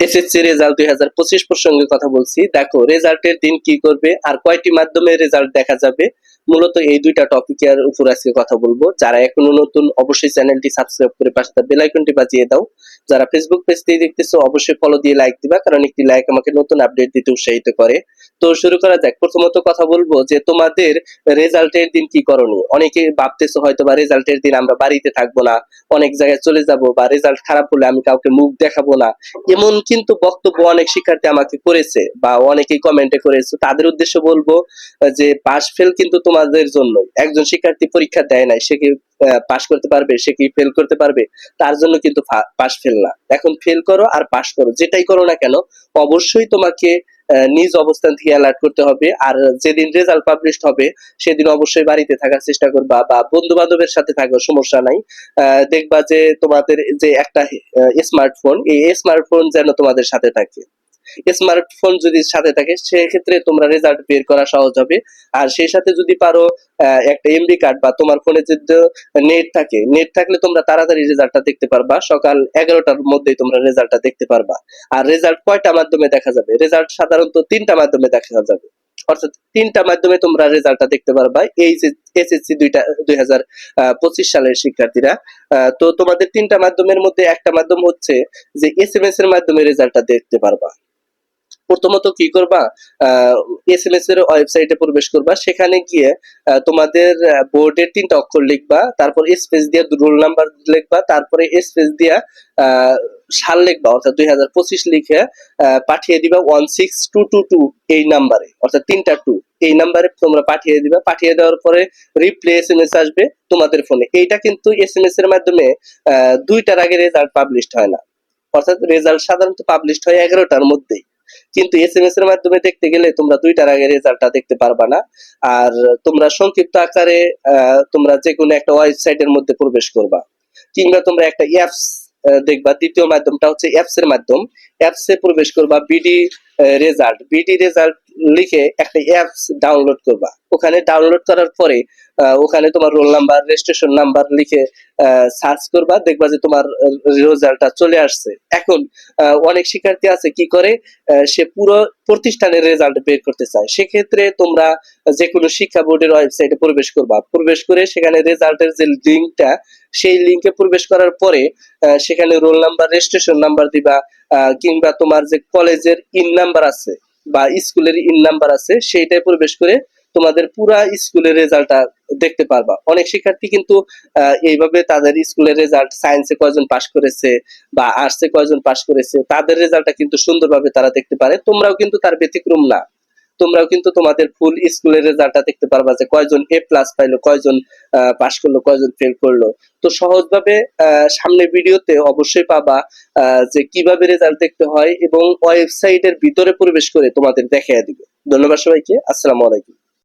SSC result দুই হাজার পঁচিশ প্রসঙ্গে কথা বলছি। দেখো রেজাল্টের দিন কি করবে, আর কয়টি মাধ্যমে রেজাল্ট দেখা যাবে, মূলত এই দুইটা টপিকের উপর আজকে কথা বলব। যারা এখনও নতুন, অবশ্যই চ্যানেলটি সাবস্ক্রাইব করে পাশে বেল আইকনটি বাজিয়ে দাও। যারা ফেসবুক পেজ থেকে দেখতেছো, অবশ্যই ফলো দিয়ে লাইক দিবা, কারণ একটি লাইক আমাকে নতুন আপডেট দিতে উৎসাহিত করে। তো শুরু করা যাক। প্রথমত কথা বলব যে, তোমাদের রেজাল্টের দিন কি করণীয়? অনেকে ভাবতেছো হয়তো বা রেজাল্টের দিন আমরা বাড়িতে থাকব না, অনেক জায়গায় চলে যাব, বা রেজাল্ট খারাপ হলে আমি কাউকে মুখ দেখাবো না। এমন কিন্তু বক্তব্য অনেক শিক্ষার্থী আমাকে করেছে বা অনেকেই কমেন্টে করেছে। তাদের উদ্দেশ্যে বলব যে পাস ফেল কিন্তু তোমাদের জন্য একজন শিক্ষার্থী পরীক্ষা দেয় নাই, সে কি পাশ করতে পারবে? সে কি ফেল করতে পারবে? তার জন্য কিন্তু পাস ফেল না। এখন ফেল করো আর পাশ করো। যেটাই করো না কেন, অবশ্যই তোমাকে নিজ অবস্থান থেকে অ্যালার্ট করতে হবে। আর যেদিন রেজাল্ট পাবলিশ হবে, সেদিন অবশ্যই বাড়িতে থাকার চেষ্টা করবা বা বন্ধু বান্ধবের সাথে থাকার সমস্যা নাই। দেখবা যে তোমাদের যে একটা স্মার্টফোন এই স্মার্টফোন যেন তোমাদের সাথে থাকে। স্মার্টফোন যদি সাথে থাকে, সেক্ষেত্রে তোমরা রেজাল্ট বের করা সহজ হবে। আর সেই সাথে যদি পারো একটা এমবি কার্ড বা তোমার ফোনে যদি নেট থাকে নেট থাকলে তোমরা তাড়াতাড়ি রেজাল্টটা দেখতে পারবা। সকাল এগারোটার মধ্যেই তোমরা রেজাল্টটা দেখতে পারবা। আর রেজাল্ট কয়টা মাধ্যমে দেখা যাবে? রেজাল্ট সাধারণত তিনটা মাধ্যমে দেখা যাবে। অর্থাৎ তিনটা মাধ্যমে তোমরা রেজাল্টটা দেখতে পারবা। এই এসএসসি দুইটা দুই হাজার পঁচিশ সালের শিক্ষার্থীরা। তো তোমাদের তিনটা মাধ্যমের মধ্যে একটা মাধ্যম হচ্ছে যে এস এম এস এর মাধ্যমে রেজাল্টটা দেখতে পারবা। প্রথমত কি করবা? এস এম এস এর ওয়েবসাইটে প্রবেশ করবা। সেখানে গিয়ে তোমাদের বোর্ডের তিনটা অক্ষর লিখবা। তারপর স্পেস দিয়ে রোল নাম্বার লিখবা। তারপরে স্পেস দিয়া সাল লিখবা। অর্থাৎ দুই হাজার পঁচিশ লিখে পাঠিয়ে দিবা one six two two two এই নাম্বারে অর্থাৎ তিনটা টু এই নাম্বারে তোমরা পাঠিয়ে দিবা। পাঠিয়ে দেওয়ার পরে রিপ্লে এস এম এস আসবে তোমাদের ফোনে এইটা কিন্তু এস এম এস এর মাধ্যমে দুইটার আগে রেজাল্ট পাবলিশ হয় না। অর্থাৎ রেজাল্ট সাধারণত পাবলিশ হয় এগারোটার মধ্যেই। কিন্তু এস এম এস এর মাধ্যমে দেখতে গেলে তোমরা দুইটার আগে রেজাল্টটা দেখতে পারবা না। আর তোমরা সংক্ষিপ্ত আকারে তোমরা যে কোনো একটা ওয়েবসাইটের মধ্যে প্রবেশ করবা। কিংবা তোমরা একটা অ্যাপস দেখবা। দ্বিতীয় মাধ্যমটা হচ্ছে অ্যাপস এর মাধ্যম। অ্যাপস প্রবেশ করবা বিডি রেজাল্ট বিডি রেজাল্ট লিখে একটা অ্যাপস ডাউনলোড করবা। ওখানে ডাউনলোড করার পরে ওখানে তোমার রোল নাম্বার রেজিস্ট্রেশন নাম্বার লিখে সার্চ করবা, দেখবা যে তোমার রেজাল্টটা চলে আসছে। এখন অনেক শিক্ষার্থী আছে কি করে সে পুরো প্রতিষ্ঠানের রেজাল্ট বের করতে চায়। সেক্ষেত্রে তোমরা যে কোনো শিক্ষা বোর্ডের ওয়েবসাইটে প্রবেশ করবা। প্রবেশ করে সেখানে রেজাল্টের যে লিঙ্কটা সেই লিঙ্কে প্রবেশ করার পরে সেখানে রোল নাম্বার রেজিস্ট্রেশন নাম্বার দিবা কিংবা তোমার যে কলেজের ইন নাম্বার আছে বা স্কুলের ইন নাম্বার আছে সেইটাই প্রবেশ করে তোমাদের পুরা স্কুলের রেজাল্টটা দেখতে পারবা। অনেক শিক্ষার্থী কিন্তু এইভাবে তাদের স্কুলের রেজাল্ট সায়েন্সে কয়জন পাশ করেছে বা আর্টসে কয়জন পাশ করেছে, তাদের রেজাল্টটা কিন্তু সুন্দরভাবে তারা দেখতে পারে। তোমরাও কিন্তু তার ব্যতিক্রম না। তোমরাও কিন্তু তোমাদের ফুল স্কুলের রেজাল্টটা দেখতে পারবা যে কয়জন এ প্লাস পাইলো, কয়জন পাশ করল, কয়জন ফেল করল। তো সহজভাবে সামনে ভিডিওতে অবশ্যই পাবা যে কীভাবে রেজাল্ট দেখতে হয় এবং ওয়েবসাইটের ভিতরে প্রবেশ করে তোমাদের দেখাইয়া দিবে। ধন্যবাদ সবাইকে, আসসালামু আলাইকুম।